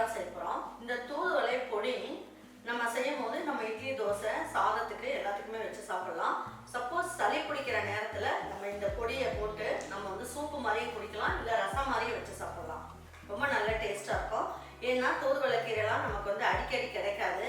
தான் போகிறோம் இந்த தூதுவளை பொடி நம்ம செய்யும் போது நம்ம இட்லி தோசை சாதத்துக்கு எல்லாத்துக்குமே வச்சு சாப்பிடலாம். சப்போஸ் சளி பிடிக்கிற நேரத்தில் நம்ம இந்த பொடியை போட்டு நம்ம வந்து சூப்பு மாதிரியும் குடிக்கலாம் இல்லை ரசம் மாதிரியும் வச்சு சாப்பிடலாம். ரொம்ப நல்ல டேஸ்ட்டாக இருக்கும். ஏன்னா தூதுவளை கீரைலாம் நமக்கு வந்து அடிக்கடி கிடைக்காது.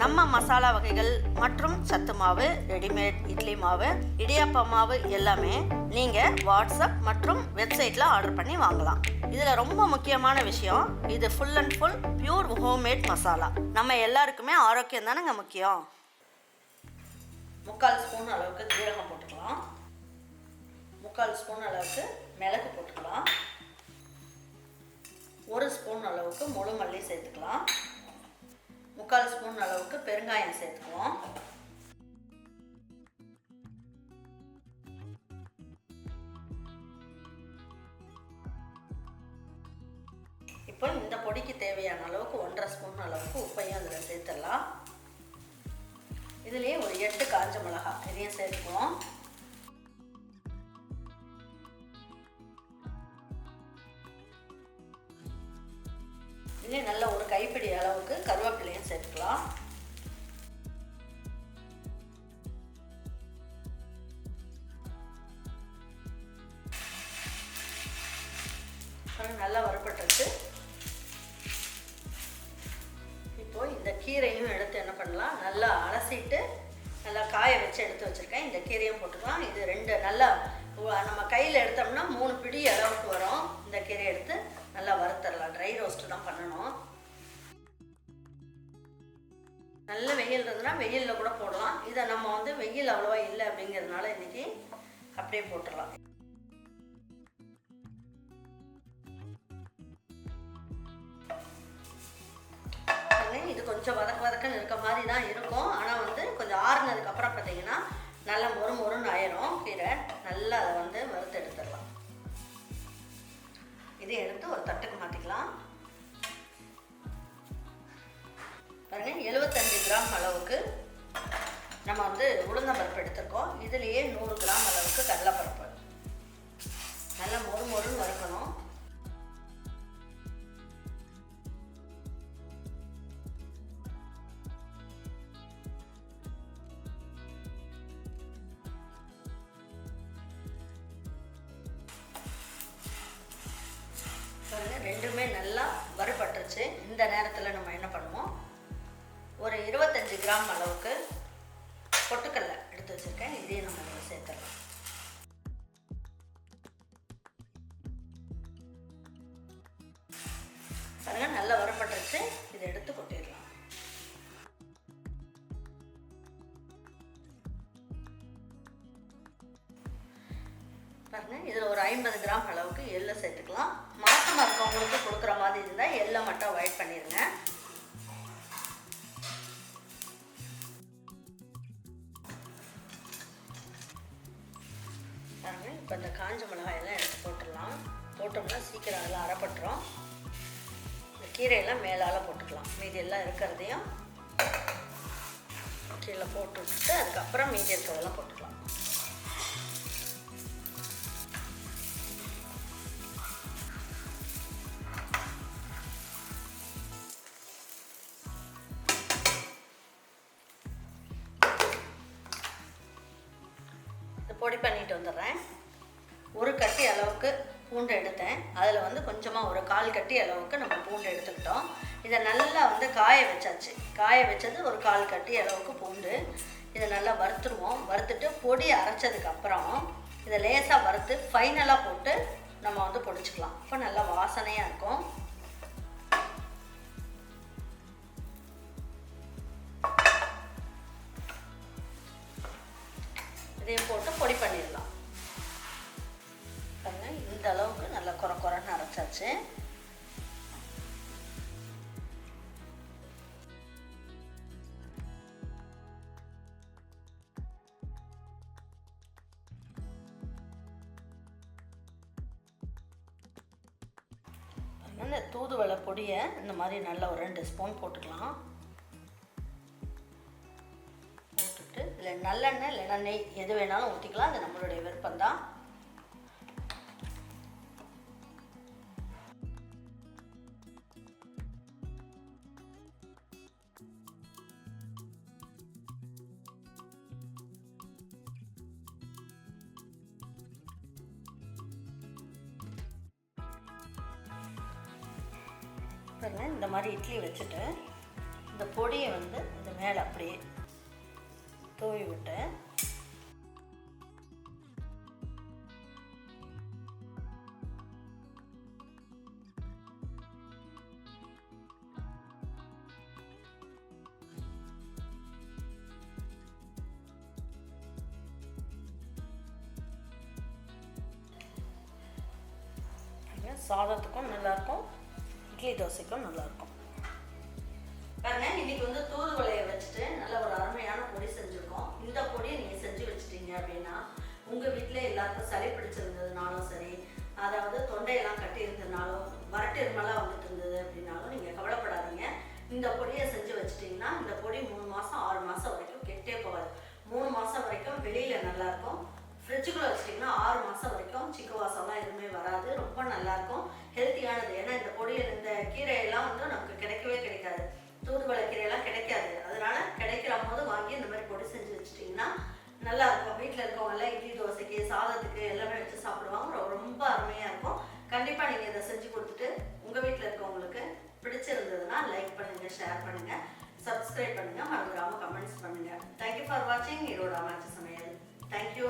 நம்ம மசாலா வகைகள் மற்றும் சத்து மாவு ரெடிமேட் இட்லி மாவு இடியாப்ப மாவு எல்லாமே நீங்கள் வாட்ஸ்அப் மற்றும் வெப்சைட்டில் ஆர்டர் பண்ணி வாங்கலாம். இதில் ரொம்ப முக்கியமான விஷயம் இது full and full pure homemade masala. நம்ம எல்லாருக்குமே ஆரோக்கியம் தானேங்க முக்கியம்? முக்கால் ஸ்பூன் அளவுக்கு ஜீரகம் போட்டுக்கலாம். முக்கால் ஸ்பூன் அளவுக்கு மிளகு போட்டுக்கலாம். ஒரு ஸ்பூன் அளவுக்கு முழு மல்லி சேர்த்துக்கலாம். முக்கால் ஸ்பூன் அளவுக்கு பெருங்காயம் சேர்த்துக்குவோம். இப்போ இந்த பொடிக்கு தேவையான அளவுக்கு ஒன்றரை ஸ்பூன் அளவுக்கு உப்பையும் அதில் சேர்த்துடலாம். இதுலேயே ஒரு எட்டு காஞ்ச மிளகா இதையும் சேர்த்துக்குவோம். இதுலேயே நல்ல ஒரு கைப்பிடி அளவுக்கு கருவேப்பிலையும் சேர்த்துக்கலாம். நல்லா வறுபட்டுருச்சு. இப்போ இந்த கீரையும் எடுத்து என்ன பண்ணலாம்? நல்லா அலசிட்டு நல்லா காய வச்சு எடுத்து வச்சுருக்கேன். இந்த கீரையும் போட்டுக்கலாம். இது ரெண்டு நல்லா நம்ம கையில் எடுத்தோம்னா மூணு பிடி அளவுக்கு வரும். இந்த கீரை எடுத்து நல்லா வறுத்தரலாம் ட்ரை ரோஸ்ட் தான் பண்ணணும். நல்ல வெயில் இருந்ததுன்னா வெயிலில் கூட போடலாம். இதை நம்ம வந்து வெயில் அவ்வளோவா இல்லை அப்படிங்கிறதுனால இன்றைக்கி அப்படியே போட்டுடலாம். இது கொஞ்சம் வதக்க வதக்கன்னு இருக்க மாதிரி தான் இருக்கும். ஆனால் வந்து கொஞ்சம் ஆறுனதுக்கப்புறம் பார்த்தீங்கன்னா நல்லா மொறு மொறுன்னு ஆயிரும். நம்ம வந்து உளுந்தம்பருப்பு எடுத்திருக்கோம். இதுலேயே நூறு கிராம் அளவுக்கு கடலைப்பருப்பு. நல்லா மொறு மொறுன்னு வறுக்கணும். ரெண்டுமே நல்லா வறுபட்டுருச்சு. இந்த நேரத்தில் நம்ம என்ன பண்ணுவோம்? ஒரு இருபத்தஞ்சு கிராம் அளவு வச்சுருக்கேன் இதையும் நம்ம இதில் சேர்த்துடலாம். பாருங்க நல்லா வரப்பட்டுருச்சு இதை எடுத்து கொட்டிடலாம். பாருங்க இதில் ஒரு ஐம்பது கிராம் அளவுக்கு எள்ளை சேர்த்துக்கலாம். மாசமாக இருக்கவங்களுக்கு கொடுக்குற மாதிரி இருந்தால் எள்ளை மட்டும் அவாய்ட் பண்ணிடுங்க இப்போ இந்த காஞ்ச மிளகாயெல்லாம் எடுத்து போட்டுடலாம். போட்டோம்னா சீக்கிரம் அதெல்லாம் அரைப்பட்டுரும். இந்த கீரையெல்லாம் மேலால் போட்டுக்கலாம். மீதி எல்லாம் இருக்கிறதையும் கீழே போட்டு விட்டுட்டு அதுக்கப்புறம் மீதி இருக்கிறதெல்லாம் போட்டுக்கலாம். பொடி பண்ணிட்டு வந்துடுறேன். ஒரு கட்டி அளவுக்கு பூண்டு எடுத்தேன். அதில் வந்து கொஞ்சமாக ஒரு கால் கட்டி அளவுக்கு நம்ம பூண்டு எடுத்துக்கிட்டோம். இதை நல்லா வந்து காய வச்சாச்சு. காய வச்சது ஒரு கால் கட்டி அளவுக்கு பூண்டு. இதை நல்லா வறுத்துருவோம். வறுத்துட்டு பொடி அரைச்சதுக்கப்புறம் இதை லேசாக வறுத்து ஃபைனலாக போட்டு நம்ம வந்து பொடிச்சுக்கலாம். அப்போ நல்லா வாசனையாக இருக்கும். இதையும் போட்டு பொடி பண்ணிடலாம். குறைன்னு இந்த தூதுவளை பொடியை இந்த மாதிரி நல்லா ஒரு ரெண்டு ஸ்பூன் போட்டுக்கலாம். போட்டுட்டு இல்லை நல்லெண்ணெய் இல்லைன்னா நெய் எது வேணாலும் ஊற்றிக்கலாம் அது நம்மளுடைய விருப்பம்தான். பாருங்க இந்த மாதிரி இட்லி வச்சுட்டு இந்த பொடியை வந்து இந்த மேலே அப்படியே தூவி விட்டு. சாதத்துக்கும் நல்லாயிருக்கும் இட்லி தோசைக்கும் நல்லாயிருக்கும் பாருங்க இன்னைக்கு வந்து தூதுவளையை வச்சுட்டு நல்ல ஒரு அருமையான பொடி செஞ்சுருக்கோம். இந்த பொடியை நீங்கள் செஞ்சு வச்சுட்டீங்க அப்படின்னா உங்கள் வீட்டில் எல்லாருக்கும் சளி பிடிச்சிருந்ததுனாலும் சரி அதாவது தொண்டையெல்லாம் கட்டி இருந்ததுனாலும் வறட்டு இருமலாக வந்துட்டு இருந்தது அப்படின்னாலும் நீங்கள் கவலைப்படாதீங்க. இந்த பொடியை செஞ்சு வச்சிட்டிங்கன்னா இந்த பொடி மூணு மாதம் ஆறு மாதம் வரைக்கும் கெட்டே போகாது. மூணு மாதம் வரைக்கும் வெளியில் நல்லாயிருக்கும் ஃப்ரிட்ஜுக்குள்ளே வச்சிட்டிங்கன்னா ஆறு மாதம் நல்லா இருக்கும். வீட்டில் இருக்கவங்க எல்லாம் இட்லி தோசைக்கு சாதத்துக்கு எல்லாமே வச்சு சாப்பிடுவாங்க. ரொம்ப அருமையாக இருக்கும். கண்டிப்பாக நீங்கள் இதை செஞ்சு கொடுத்துட்டு உங்கள் வீட்டில் இருக்கவங்களுக்கு பிடிச்சிருந்ததுன்னா லைக் பண்ணுங்கள் ஷேர் பண்ணுங்கள் சப்ஸ்கிரைப் பண்ணுங்கள் மறந்துடாமல் கமெண்ட்ஸ் பண்ணுங்கள் தேங்க்யூ ஃபார் வாட்சிங் இதோட அமாச்சி சமையல். தேங்க்யூ